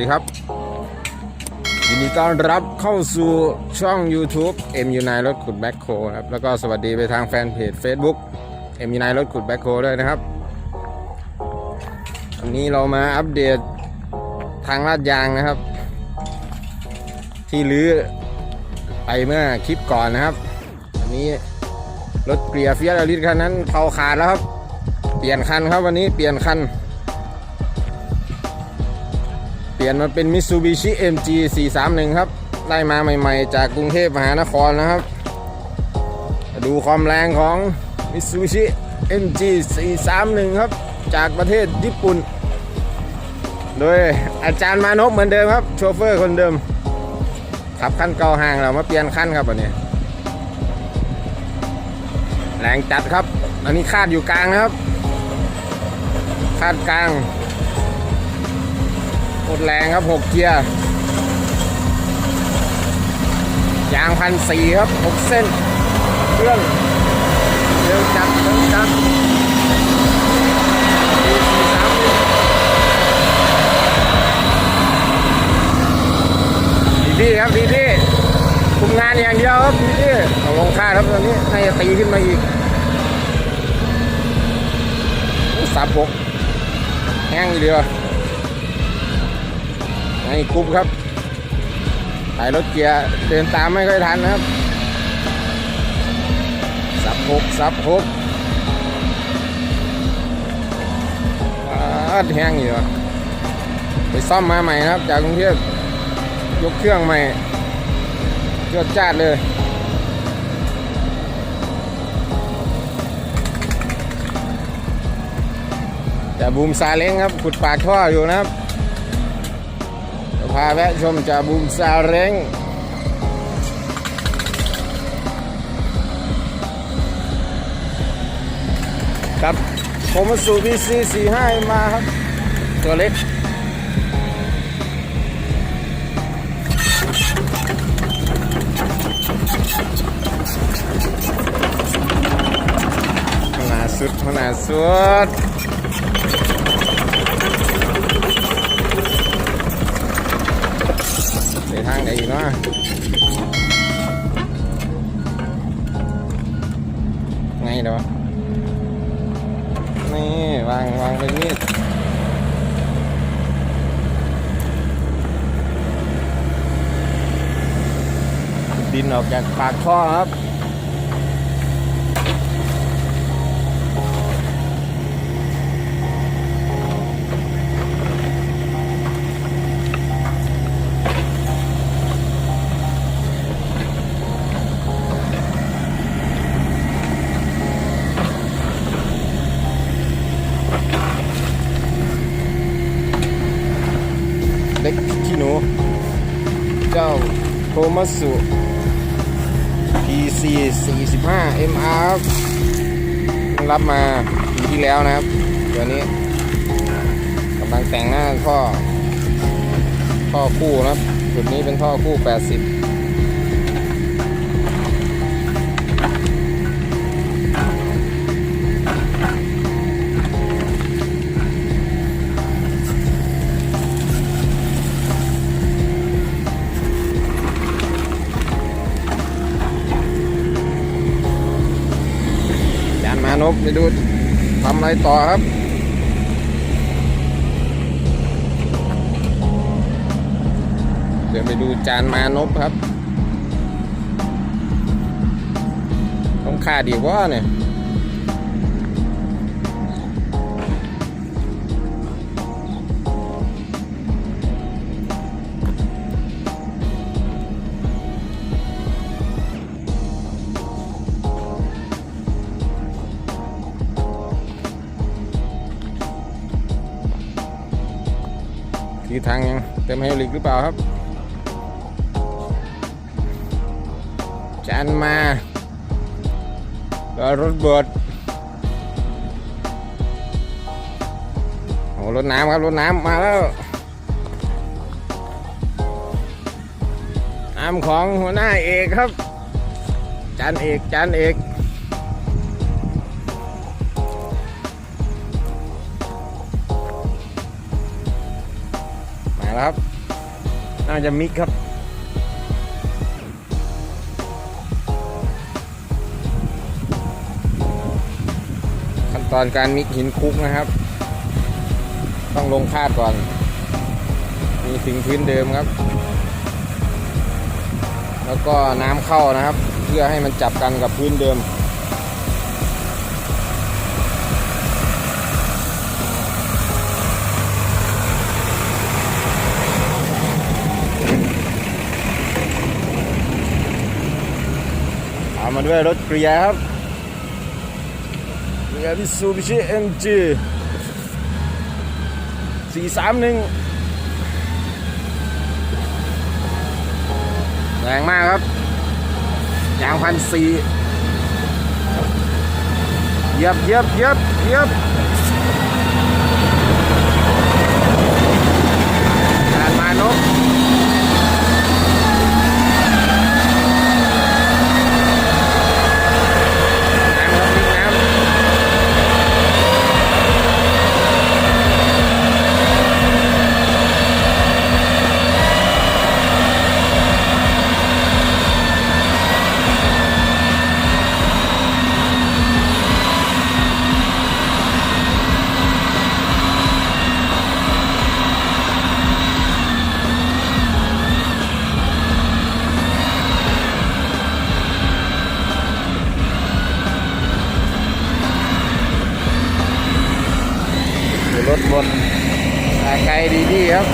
ดีครับ ยินดีต้อนรับเข้าสู่ช่อง YouTube m u 9 รถขุดแบ็คโคครับ แล้วก็สวัสดีไปทางแฟนเพจ Facebook m u 9 รถขุดแบ็คโคด้วยนะครับวันนี้เรามาอัปเดตทางลาดยางนะครับ ที่ลื้อไปเมื่อคลิปก่อนนะครับวันนี้รถเกลียร์เฟียสอลิสคันนั้นเผาขาดแล้วครับ เปลี่ยนคันครับวันนี้เปลี่ยนคัน ปลี่ยนมาเป็น Mitsubishi MG 431 ครับ ได้มาใหม่ๆ จากกรุงเทพมหานครนะครับ ดูความแรงของ Mitsubishi MG 431 ครับ จากประเทศญี่ปุ่น โดยอาจารย์มานพเหมือนเดิมครับ โชเฟอร์คนเดิม ขับคันเก่าห่างเรามาเปลี่ยนคันครับวันนี้ แรงจัดครับ อันนี้คาดอยู่กลางนะครับ คาดกลาง โคตรแรงครับหกเกียร์ ยางพันสี่ครับหกเส้น เครื่องเร็วจัดเร็วจัดดีสี่สามหนึ่งดีพี่ครับดีพี่คุมงานอย่างเดียวครับดีพี่เอาลงค่าครับตอนนี้ให้ตีขึ้นมาอีกสามหกแห้งอยู่เดียว ให้คุบครับถ่ายรถเกียร์เดินตามไม่ค่อยทันนะครับ สับหกสับหกอาดแห้งอยู่อไปซ่อมมาใหม่นะครับ จากกรุงเทพยกเครื่องใหม่ยอดจ้าดเลยจะบูมซาเล้งครับขุดปากท่ออยู่นะครับาแวะชมจะบูมซาเล้งครับผมมาสู่ BC 45 มาครับ ตัวเล็กขนาดสุดขนาดสุด ไปทางไหนอีกเนาะไงเดี๋ยวนี่วางวางไปนี่ดินออกจากปากท่อครับ โทมัสุ PC 45 MR รับเพิ่งรับมาปีที่แล้วนะครับตัวนี้กำลังแต่งหน้าท่อท่อคู่นะครับจุดนี้เป็นท่อคู่ 80 ไปดูทำอะไรต่อครับเดี๋ยวไปดูจานมานพครับ ต้องค่าดีว่าเนี่ย ทีทางยังเต็มไฮดรอลิกหรือเปล่าครับ จานมาแล้วรถเบิดโอ้รถน้ำครับรถน้ำมาแล้วน้ำของหัวหน้าเอกครับ จานเอกจานเอก ครับ น่าจะมิกครับ ขั้นตอนการมิกหินคุกนะครับ ต้องลงคาดก่อน มีถึงพื้นเดิมครับ แล้วก็น้ำเข้านะครับ เพื่อให้มันจับกันกับพื้นเดิมามมาด้วยรถเกลียครับเกลียร์มิซูบิชิเอ็มจีสี่สามหนึ่งแรงมากครับยางพันสี่เยียบเยียบเยียบเยียบการมานก น้ำครับวิ่งน้ำอยู่รถบนสายไกล ดีดีครับ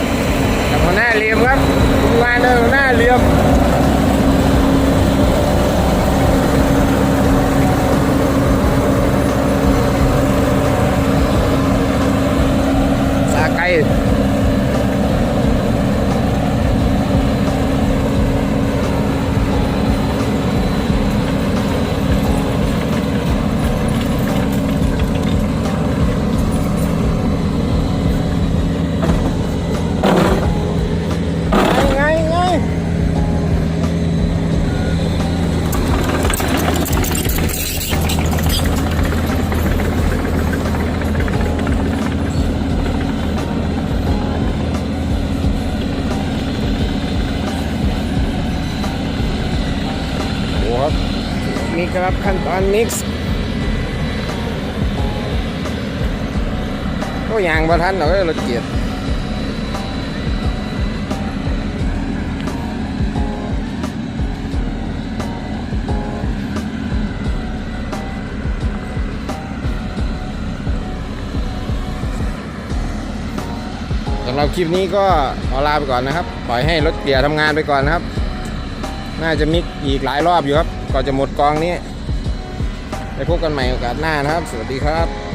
กับหัวหน้าเรียมครับทุกงานเลยหัวหน้าเรียมสายไกลไงไงโอ้ครับนี่ ครับขั้นตอนมิกซ์ก็ยางประทันเราก็รถเกียร์สำหรับคลิปนี้ก็ขอลาไปก่อนนะครับ ปล่อยให้รถเกียร์ทำงานไปก่อนนะครับ น่าจะมิกอีกหลายรอบอยู่ครับ ก็จะหมดกองนี้ไปพบกันใหม่โอกาสหน้านะครับ สวัสดีครับ